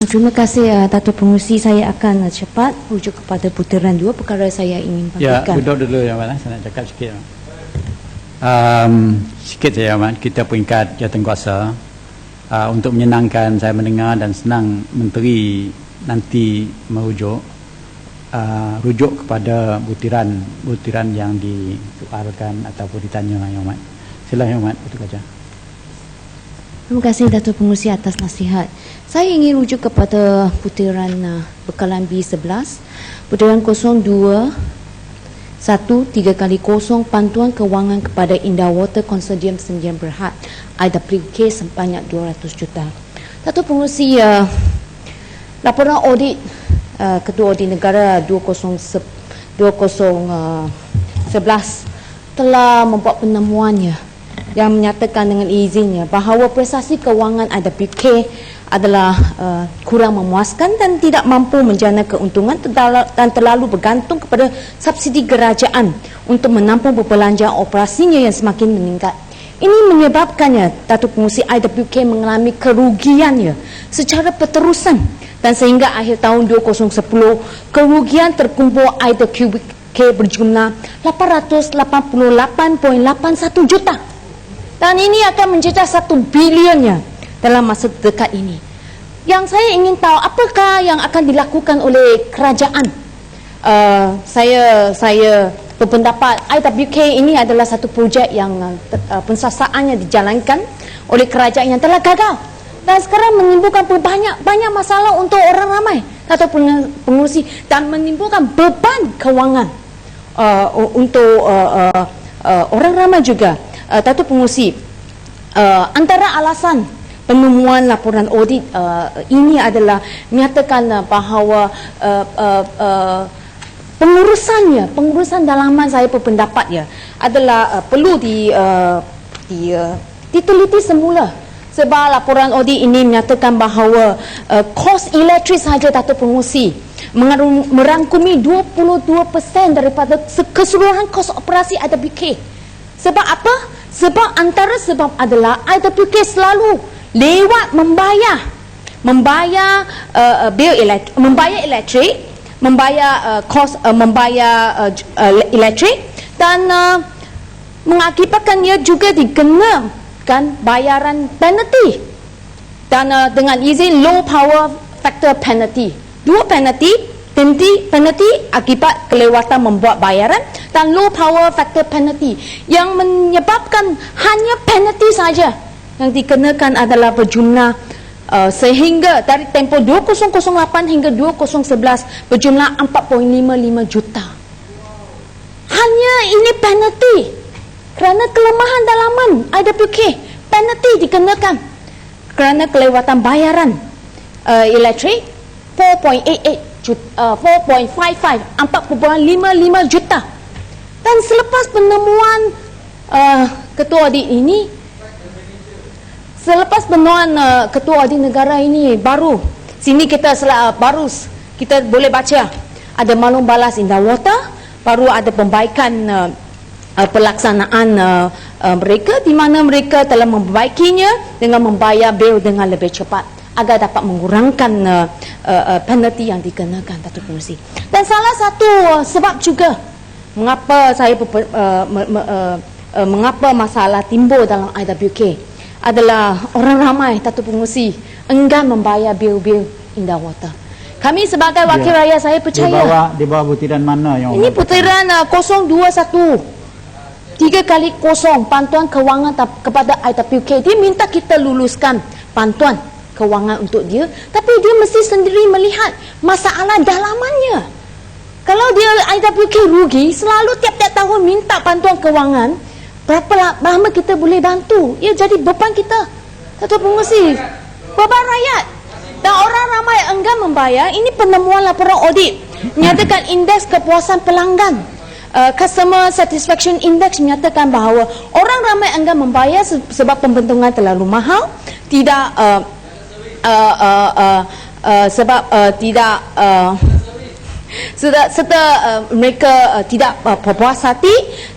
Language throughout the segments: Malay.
Terima kasih uh, Dato' Pengurusi. Saya akan uh, cepat rujuk kepada putaran dua perkara saya ingin Ya, bagikan. duduk dulu ya Wan. Saya nak cakap sikit. Um, sikit saja Wan. Kita peringkat jawatankuasa uh, untuk menyenangkan saya mendengar dan senang menteri nanti merujuk uh, rujuk kepada butiran-butiran yang disuarkan ataupun ditanya Yang Amat. Silakan Yang Amat, betul saja. Terima kasih Dato' Pengurusi atas nasihat. Saya ingin rujuk kepada putaran uh, bekalan B11, putaran 02 1 3 kali kosong bantuan kewangan kepada Indah Water Consortium Sdn Berhad IWK sebanyak 200 juta. Dato' Pengurusi uh, laporan audit uh, Ketua Audit Negara 20 2011 telah membuat penemuannya yang menyatakan dengan izinnya bahawa prestasi kewangan IWK adalah uh, kurang memuaskan dan tidak mampu menjana keuntungan dan terlalu bergantung kepada subsidi kerajaan untuk menampung perbelanjaan operasinya yang semakin meningkat. Ini menyebabkannya Datuk Pengurusi IWK mengalami kerugiannya secara berterusan dan sehingga akhir tahun 2010 kerugian terkumpul IWK berjumlah 888.81 juta dan ini akan menjejak satu bilionnya dalam masa dekat ini. Yang saya ingin tahu apakah yang akan dilakukan oleh kerajaan. Uh, saya saya berpendapat IWK ini adalah satu projek yang uh, pensasaannya dijalankan oleh kerajaan yang telah gagal dan sekarang menimbulkan banyak banyak masalah untuk orang ramai atau pengurusi dan menimbulkan beban kewangan uh, untuk uh, uh, uh, orang ramai juga uh, Datuk Pengurusi uh, antara alasan penemuan laporan audit uh, ini adalah menyatakan uh, bahawa uh, uh, uh, pengurusannya pengurusan dalaman saya berpendapat ya adalah uh, perlu di uh, di uh, diteliti semula sebab laporan audit ini menyatakan bahawa uh, kos elektrik sahaja Datuk Pengurusi merangkumi 22% daripada se- keseluruhan kos operasi IWK sebab apa? Sebab antara sebab adalah IWK selalu lewat membayar membayar uh, uh, bil elektrik, membayar elektrik, membayar uh, kos uh, membayar uh, uh, elektrik dan uh, mengakibatkan ia juga dikenakan bayaran penalty dan uh, dengan izin low power factor penalty. Dua penalty, penalty, penalty akibat kelewatan membuat bayaran dan low power factor penalty yang menyebabkan hanya penalty saja. Yang dikenakan adalah berjumlah uh, sehingga dari tempoh 2008 hingga 2011 berjumlah 4.55 juta. Hanya ini penalty. Kerana kelemahan dalaman IWK penalty dikenakan. Kerana kelewatan bayaran uh, elektrik 4.88 juta, 4.55 4.55 juta. Dan selepas penemuan uh, ketua audit ini selepas penemuan uh, ketua audit negara ini baru sini kita uh, baru kita boleh baca. Ada maklum balas indah water baru ada pembaikan uh, uh, pelaksanaan uh, uh, mereka di mana mereka telah membaikinya dengan membayar bil dengan lebih cepat agar dapat mengurangkan uh, uh, uh, penalti yang dikenakan Datuk Pengurusi. Dan salah satu uh, sebab juga mengapa saya uh, me- me- uh, uh, mengapa masalah timbul dalam IWK adalah orang ramai Datuk Pengurusi enggan membayar bil-bil Indah Water. Kami sebagai wakil Ya. rakyat saya Di percaya bawah di bawah butiran mana yang ini putaran uh, 021 Tiga kali kosong bantuan kewangan kepada IWK. Dia minta kita luluskan bantuan kewangan untuk dia. Tapi dia mesti sendiri melihat masalah dalamannya. Kalau dia IWK rugi, selalu tiap-tiap tahun minta bantuan kewangan, berapa la- lama kita boleh bantu? Ia jadi beban kita. Datuk Pengurusi, beban rakyat. Dan orang ramai enggan membayar. Ini penemuan laporan audit. Menyatakan indeks kepuasan pelanggan. Uh, customer satisfaction index menyatakan bahawa orang ramai enggan membayar se- sebab pembentungan terlalu mahal, tidak uh, uh, uh, uh, uh, sebab uh, tidak uh, serta, serta uh, mereka uh, tidak uh, berpuas hati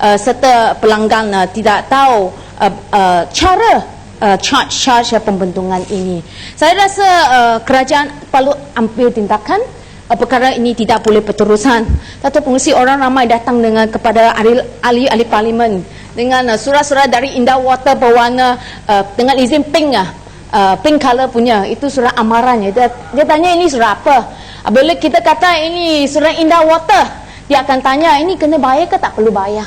uh, serta pelanggan uh, tidak tahu uh, uh, cara uh, charge-charge uh, pembentungan ini. Saya rasa uh, kerajaan perlu ambil tindakan uh, perkara ini tidak boleh berterusan. Datuk Pengurusi orang ramai datang dengan kepada ahli ahli parlimen dengan uh, surat-surat dari Indah Water berwarna uh, dengan izin pink ah. Uh, pink color punya. Itu surat amarannya. Dia, dia tanya ini surat apa? Bila kita kata ini surat Indah Water dia akan tanya ini kena bayar ke tak perlu bayar?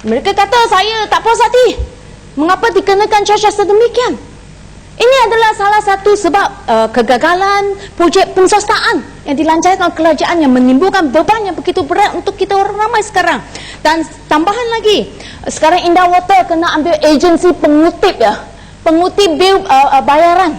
Mereka kata saya tak puas hati. Mengapa dikenakan charge sedemikian? Ini adalah salah satu sebab uh, kegagalan projek penswastaan yang dilancarkan kerajaan yang menimbulkan beban yang begitu berat untuk kita orang ramai sekarang. Dan tambahan lagi, sekarang Indah Water kena ambil agensi pengutip ya. Pengutip bil uh, uh, bayaran.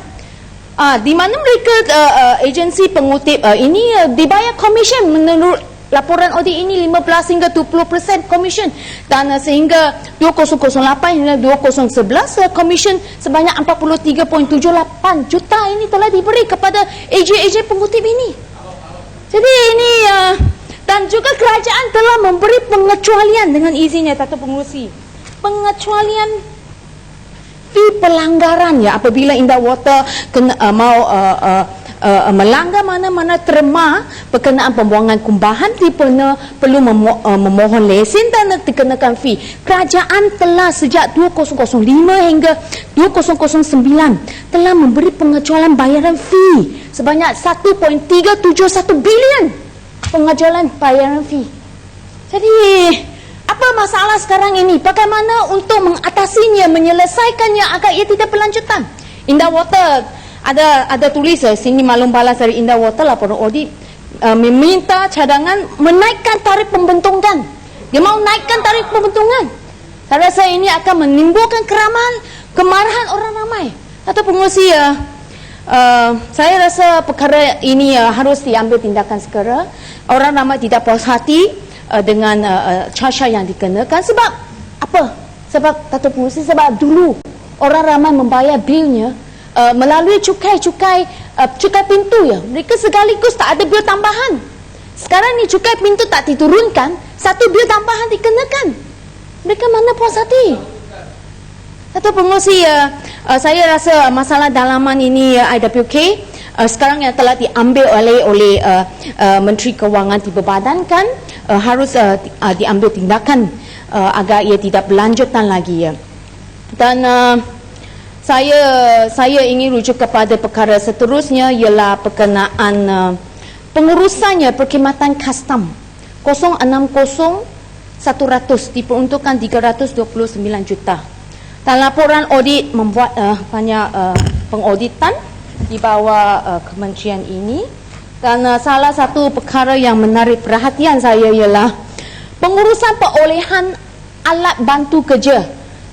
Uh, di mana mereka uh, uh, agensi pengutip uh, ini uh, dibayar komisen menurut laporan audit ini 15 hingga 20% komisen dan uh, sehingga 2008 hingga 2011 uh, komisen sebanyak 43.78 juta ini telah diberi kepada AJ-AJ pengutip ini. Jadi ini uh, dan juga kerajaan telah memberi pengecualian dengan izinnya Datuk Pengurusi. Pengecualian fee pelanggaran ya apabila Indah Water kena, uh, mau uh, uh, uh, melanggar mana-mana terma berkenaan pembuangan kumbahan di pernah perlu memo, uh, memohon lesen dan dikenakan fee. Kerajaan telah sejak 2005 hingga 2009 telah memberi pengecualian bayaran fee sebanyak 1.371 bilion pengecualian bayaran fee. Jadi apa masalah sekarang ini? Bagaimana untuk mengatasinya, menyelesaikannya agar ia tidak berlanjutan? Indah Water ada ada tulis eh, sini maklum balas dari Indah Water laporan audit uh, meminta cadangan menaikkan tarif pembentungan. Dia mau naikkan tarif pembentungan. Saya rasa ini akan menimbulkan keramaan, kemarahan orang ramai. Atau pengurusi ya, uh, saya rasa perkara ini uh, harus diambil tindakan segera. Orang ramai tidak puas hati uh, dengan uh, uh, charge yang dikenakan sebab apa? Sebab Datuk Pengurusi sebab dulu orang ramai membayar bilnya uh, melalui cukai-cukai uh, cukai pintu ya. Mereka sekaligus tak ada bil tambahan. Sekarang ni cukai pintu tak diturunkan, satu bil tambahan dikenakan. Mereka mana puas hati? Datuk Pengurusi uh, uh, saya rasa masalah dalaman ini uh, IWK uh, sekarang yang telah diambil oleh oleh uh, uh, Menteri Kewangan diberbadankan uh, harus uh, di, uh, diambil tindakan uh, agar ia tidak berlanjutan lagi ya. Dan uh, saya saya ingin rujuk kepada perkara seterusnya ialah berkenaan uh, pengurusannya perkhidmatan custom 060 100 diperuntukkan 329 juta. Dan laporan audit membuat uh, banyak uh, pengauditan di bawah uh, kementerian ini dan uh, salah satu perkara yang menarik perhatian saya ialah pengurusan perolehan alat bantu kerja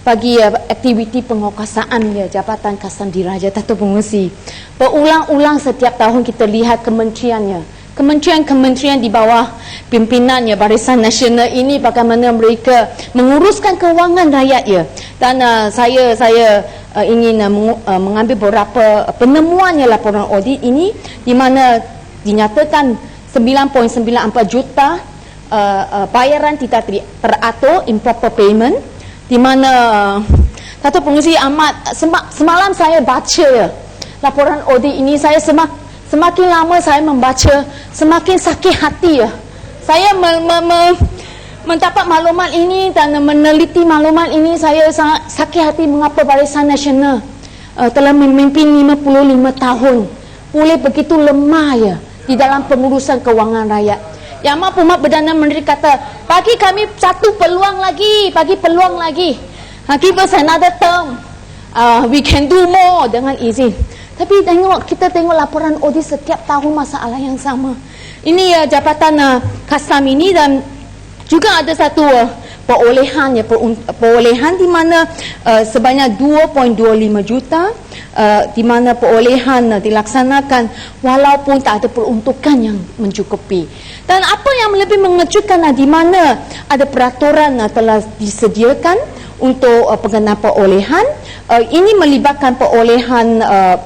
bagi uh, aktiviti penguasaan ya, Jabatan Kastam Diraja Datuk Pengurusi. Berulang-ulang setiap tahun kita lihat kementeriannya. Kementerian-kementerian di bawah pimpinannya Barisan Nasional ini bagaimana mereka menguruskan kewangan rakyat ya. Dan uh, saya saya uh, ingin uh, uh, mengambil beberapa penemuannya laporan audit ini di mana dinyatakan 9.94 juta uh, uh, bayaran tidak teratur improper payment di mana Datuk Pengurusi amat semalam saya baca laporan audit ini saya semak Semakin lama saya membaca, semakin sakit hati ya. Saya me, me, me, mendapat maklumat ini dan meneliti maklumat ini, saya sangat sakit hati mengapa Barisan Nasional uh, telah memimpin 55 tahun. Boleh begitu lemah ya di dalam pengurusan kewangan rakyat. Yang Amat Pumat Perdana Menteri kata, bagi kami satu peluang lagi, bagi peluang lagi. Uh, give us another term. Uh, we can do more dengan izin. Tapi tengok kita tengok laporan audit setiap tahun masalah yang sama. Ini uh, jabatan uh, custom ini dan juga ada satu uh, perolehan ya perolehan di mana uh, sebanyak 2.25 juta uh, di mana perolehan uh, dilaksanakan walaupun tak ada peruntukan yang mencukupi. Dan apa yang lebih mengejutkan uh, di mana ada peraturan uh, telah disediakan untuk uh, pengenaan perolehan uh, ini melibatkan perolehan uh,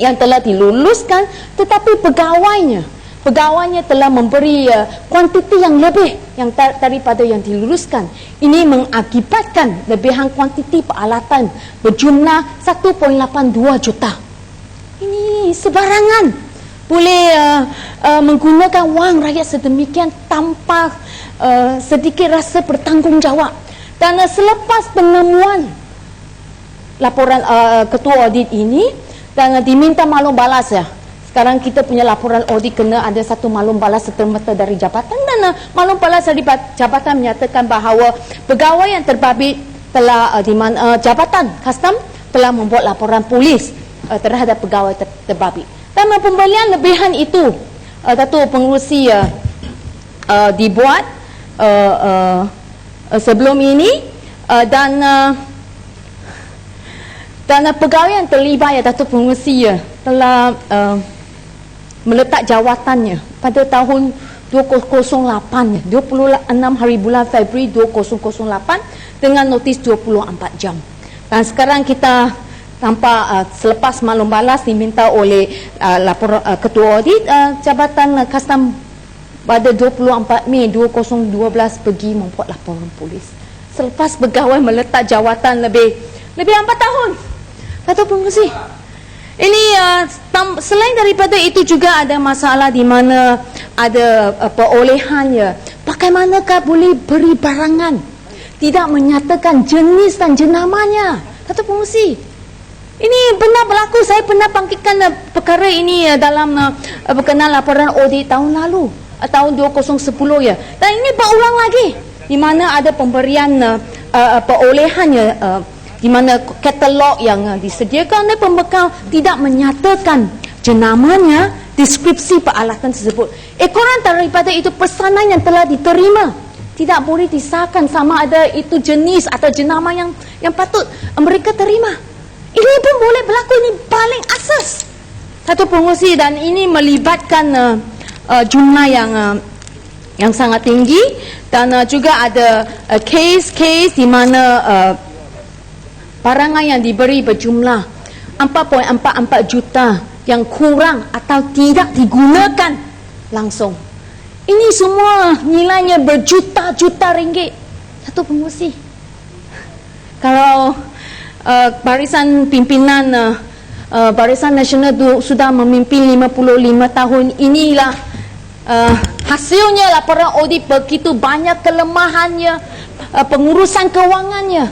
yang telah diluluskan tetapi pegawainya pegawainya telah memberi uh, kuantiti yang lebih yang tar- daripada yang diluluskan ini mengakibatkan lebihan kuantiti peralatan berjumlah 1.82 juta. Ini sebarangan boleh uh, uh, menggunakan wang rakyat sedemikian tanpa uh, sedikit rasa bertanggungjawab. Dan uh, selepas penemuan laporan uh, ketua audit ini dan uh, diminta maklum balas ya. Sekarang kita punya laporan audit kena ada satu maklum balas serta-merta dari jabatan dan maklum balas dari ba- jabatan menyatakan bahawa pegawai yang terbabit telah uh, di mana uh, jabatan custom telah membuat laporan polis uh, terhadap pegawai ter- terbabit. Dan pembelian lebihan itu uh, Datuk Pengurusi uh, uh, dibuat uh, uh, sebelum ini uh, dan uh, dan pegawai yang terlibat ya Datuk Pengurusi ya telah uh, meletak jawatannya pada tahun 2008 ya 26 hari bulan Februari 2008 dengan notis 24 jam. Dan sekarang kita tanpa uh, selepas maklum balas diminta oleh uh, lapor uh, ketua audit uh, jabatan uh, custom pada 24 Mei 2012 pergi membuat laporan polis. Selepas pegawai meletak jawatan lebih lebih 4 tahun. Datuk Pengurusi. Ini uh, selain daripada itu juga ada masalah di mana ada uh, perolehannya. Bagaimanakah boleh beri barangan tidak menyatakan jenis dan jenamanya? Datuk Pengurusi. Ini pernah berlaku. Saya pernah bangkitkan uh, perkara ini uh, dalam uh, berkenaan laporan audit tahun lalu. Uh, tahun 2010 ya. Dan ini berulang lagi. Di mana ada pemberian uh, uh, perolehannya uh, di mana katalog yang uh, disediakan oleh pembekal tidak menyatakan jenamanya, deskripsi peralatan tersebut. Ekoran daripada itu pesanan yang telah diterima tidak boleh disahkan sama ada itu jenis atau jenama yang yang patut mereka terima. Ini pun boleh berlaku ini paling asas satu pengurusi dan ini melibatkan uh, uh, jumlah yang uh, yang sangat tinggi dan uh, juga ada uh, case-case di mana uh, barangan yang diberi berjumlah 4.44 juta yang kurang atau tidak digunakan langsung. Ini semua nilainya berjuta-juta ringgit. Satu pengurusi. Kalau uh, barisan pimpinan uh, uh, Barisan Nasional du, sudah memimpin 55 tahun inilah uh, hasilnya laporan audit begitu banyak kelemahannya uh, pengurusan kewangannya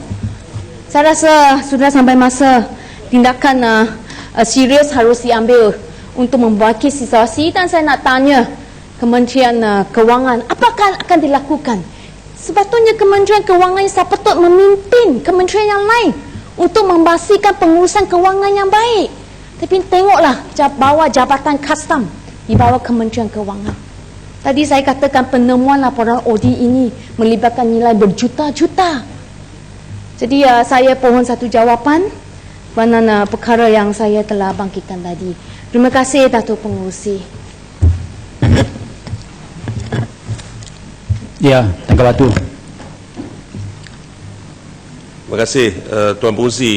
saya rasa sudah sampai masa tindakan uh, uh, serius harus diambil untuk membaiki situasi dan saya nak tanya Kementerian uh, Kewangan apakah akan dilakukan? Sebetulnya Kementerian Kewangan sepatut memimpin kementerian yang lain untuk membasihkan pengurusan kewangan yang baik. Tapi tengoklah bawah jabatan custom di bawah Kementerian Kewangan. Tadi saya katakan penemuan laporan audit ini melibatkan nilai berjuta-juta jadi uh, saya pohon satu jawapan mana perkara yang saya telah bangkitkan tadi. Terima kasih Datuk Pengurusi. Ya, tangkap batu. Terima kasih uh, Tuan Pengurusi